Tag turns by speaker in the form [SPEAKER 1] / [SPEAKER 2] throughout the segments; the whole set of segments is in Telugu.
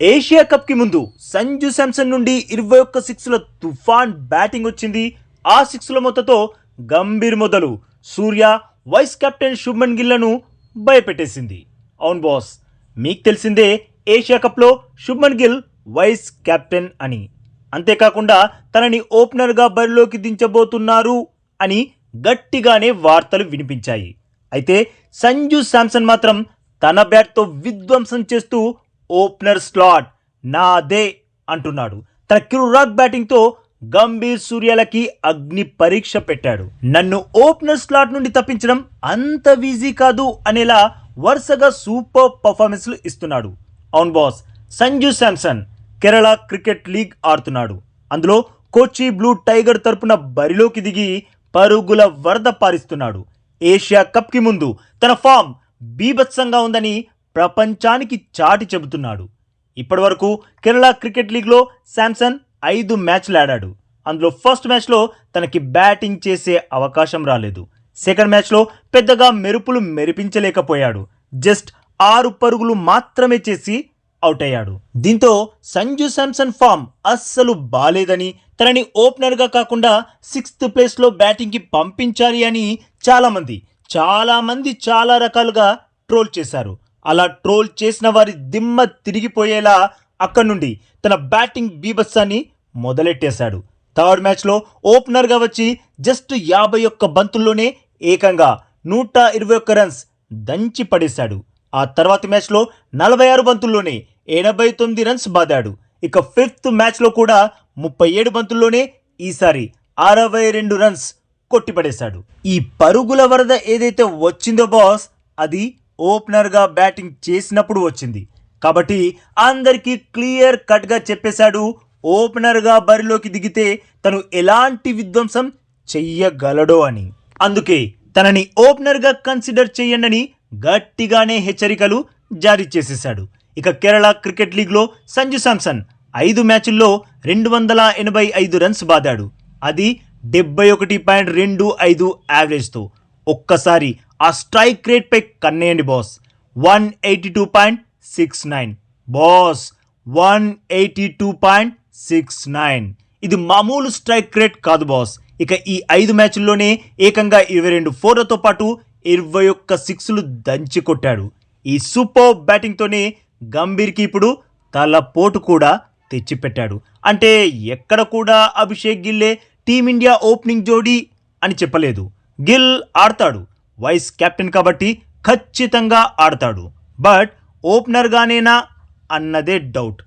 [SPEAKER 1] ఏషియా కప్కి ముందు సంజు శాంసన్ నుండి ఇరవై ఒక్క సిక్స్ల తుఫాన్ బ్యాటింగ్ వచ్చింది. ఆ సిక్స్ల మొత్తతో గంభీర్ మొదలు సూర్య వైస్ కెప్టెన్ శుభ్మన్ గిల్లను భయపెట్టేసింది. అవును బాస్ మీకు తెలిసిందే ఏషియా కప్లో శుభ్మన్ గిల్ వైస్ కెప్టెన్ అని. అంతేకాకుండా తనని ఓపెనర్గా బరిలోకి దించబోతున్నారు అని గట్టిగానే వార్తలు వినిపించాయి. అయితే సంజు శాంసన్ మాత్రం తన బ్యాట్తో విధ్వంసం చేస్తూ ఓపెనర్ స్లాట్ నాదే అంటున్నాడు. తన కిరురాక్ బ్యాటింగ్తో గంభీర్ సూర్యాలకి అగ్ని పరీక్ష పెట్టాడు. నన్ను ఓపెనర్ స్లాట్ నుండి తప్పించడం అంత ఈజీ కాదు అనేలా వరుసగా సూపర్ పర్ఫార్మెన్స్లు ఇస్తున్నాడు. అవును boss Sanju Samson Kerala cricket league ఆడుతున్నాడు. అందులో కోచి బ్లూ టైగర్ తరపున బరిలోకి దిగి పరుగుల వరద పారిస్తున్నాడు. ఏషియా కప్కి ముందు తన ఫామ్ బీభత్సంగా ఉందని ప్రపంచానికి చాటి చెబుతున్నాడు. ఇప్పటివరకు కేరళ క్రికెట్ లీగ్లో శాంసన్ ఐదు మ్యాచ్లు ఆడాడు అందులో ఫస్ట్ మ్యాచ్లో తనకి బ్యాటింగ్ చేసే అవకాశం రాలేదు. సెకండ్ మ్యాచ్లో పెద్దగా మెరుపులు మెరిపించలేకపోయాడు. జస్ట్ ఆరు పరుగులు మాత్రమే చేసి అవుట్ అయ్యాడు దీంతో సంజు శాంసన్ ఫామ్ అస్సలు బాలేదని తనని ఓపెనర్గా కాకుండా సిక్స్త్ ప్లేస్లో బ్యాటింగ్కి పంపించాలి అని చాలామంది చాలామంది చాలా రకాలుగా ట్రోల్ చేశారు. అలా ట్రోల్ చేసిన వారి దిమ్మ తిరిగిపోయేలా అక్కడి నుండి తన బ్యాటింగ్ బీభత్సాన్ని మొదలెట్టేశాడు. థర్డ్ మ్యాచ్లో ఓపెనర్గా వచ్చి జస్ట్ యాభై ఒక్క బంతుల్లోనే ఏకంగా నూట ఇరవై ఒక్క రన్స్ దంచి పడేశాడు. ఆ తర్వాతి మ్యాచ్లో నలభై ఆరు బంతుల్లోనే ఎనభై తొమ్మిది రన్స్ బాదాడు. ఇక ఫిఫ్త్ మ్యాచ్లో కూడా ముప్పై ఏడు బంతుల్లోనే ఈసారి అరవై రెండు రన్స్ కొట్టిపడేశాడు. ఈ పరుగుల వరద ఏదైతే వచ్చిందో బాస్ అది ఓపెనర్గా బ్యాటింగ్ చేసినప్పుడు వచ్చింది. కాబట్టి అందరికీ క్లియర్ కట్గా చెప్పేశాడు. ఓపెనర్గా బరిలోకి దిగితే తను ఎలాంటి విధ్వంసం చెయ్యగలడో అని. అందుకే తనని ఓపెనర్గా కన్సిడర్ చేయండి గట్టిగానే హెచ్చరికలు జారీ చేసేశాడు. ఇక కేరళ క్రికెట్ లీగ్లో సంజు శాంసన్ ఐదు మ్యాచుల్లో రెండు వందల ఎనభై ఐదు రన్స్ బాదాడు. అది డెబ్బై ఒకటి పాయింట్ రెండు ఐదు యావరేజ్తో ఒక్కసారి ఆ స్ట్రైక్ రేట్పై కన్నేయండి boss. One eighty two point six nine. Boss one eighty two point six nine. ఇది మామూలు స్ట్రైక్ రేట్ కాదు బాస్. ఇక ఈ ఐదు మ్యాచ్ల్లోనే ఏకంగా ఇరవై రెండు ఫోర్లతో పాటు ఇరవై ఒక్క సిక్స్లు దంచి కొట్టాడు. ఈ సూపర్ బ్యాటింగ్తోనే గంభీర్కి ఇప్పుడు తల పోటు కూడా తెచ్చిపెట్టాడు. అంటే ఎక్కడ కూడా అభిషేక్ గిల్లే టీమిండియా ఓపెనింగ్ జోడీ అని చెప్పలేదు. గిల్ ఆడతాడు. వైస్ కెప్టెన్ కాబట్టి ఖచ్చితంగా ఆడతాడు. బట్ ఓపెనర్గానేనా? అన్నదే డౌట్.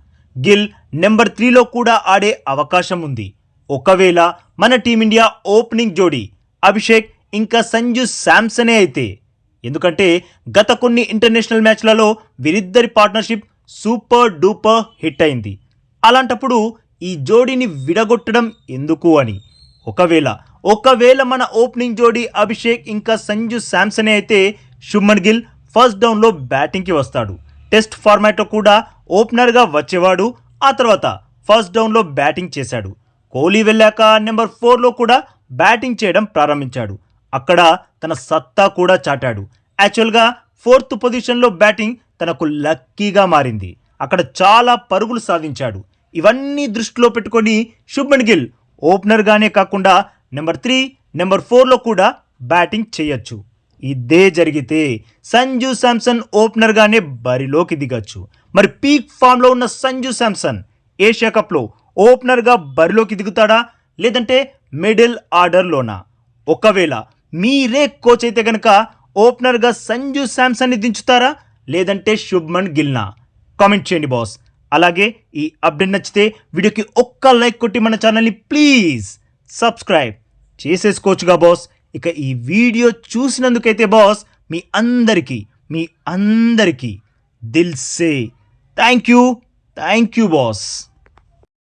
[SPEAKER 1] గిల్ నెంబర్ త్రీలో కూడా ఆడే అవకాశం ఉంది. ఒకవేళ మన టీమిండియా ఓపెనింగ్ జోడీ అభిషేక్ ఇంకా సంజు శాంసనే అయితే. ఎందుకంటే గత కొన్ని ఇంటర్నేషనల్ మ్యాచ్లలో వీరిద్దరి పార్ట్నర్షిప్ సూపర్ డూపర్ హిట్ అయింది. అలాంటప్పుడు ఈ జోడీని విడగొట్టడం ఎందుకు అని. ఒకవేళ ఒకవేళ మన ఓపెనింగ్ జోడీ అభిషేక్ ఇంకా సంజు శాంసనే అయితే శుభ్మన్ గిల్ ఫస్ట్ డౌన్లో బ్యాటింగ్కి వస్తాడు. టెస్ట్ ఫార్మాట్లో కూడా ఓపెనర్గా వచ్చేవాడు. ఆ తర్వాత ఫస్ట్ డౌన్లో బ్యాటింగ్ చేశాడు. కోహ్లీ వెళ్ళాక నెంబర్ ఫోర్లో కూడా బ్యాటింగ్ చేయడం ప్రారంభించాడు. అక్కడ తన సత్తా కూడా చాటాడు. యాక్చువల్గా ఫోర్త్ పొజిషన్లో బ్యాటింగ్ తనకు లక్కీగా మారింది. అక్కడ చాలా పరుగులు సాధించాడు. ఇవన్నీ దృష్టిలో పెట్టుకొని శుభ్మన్ గిల్ ఓపెనర్గానే కాకుండా నెంబర్ త్రీ నెంబర్ ఫోర్లో కూడా బ్యాటింగ్ చేయొచ్చు. ఇదే జరిగితే సంజు శాంసన్ ఓపెనర్గానే బరిలోకి దిగచ్చు. మరి పీక్ ఫామ్లో ఉన్న సంజు శాంసన్ ఏషియా కప్లో ఓపెనర్గా బరిలోకి దిగుతాడా? లేదంటే మిడిల్ ఆర్డర్లోనా ఒకవేళ మీరే కోచ్ అయితే కనుక ఓపెనర్గా సంజు శాంసన్ని దించుతారా? లేదంటే శుభ్మన్ గిల్నా? కామెంట్ చేయండి బాస్ అలాగే ఈ అప్డేట్ నచ్చితే వీడియోకి ఒక్క లైక్ కొట్టి మన ఛానల్ని ప్లీజ్ సబ్స్క్రైబ్ చేసేసుకోవచ్చుగా బాస్. ఇక ఈ వీడియో చూసినందుకైతే బాస్ మీ అందరికీ మీ అందరికీ దిల్సే thank you. Thank you boss.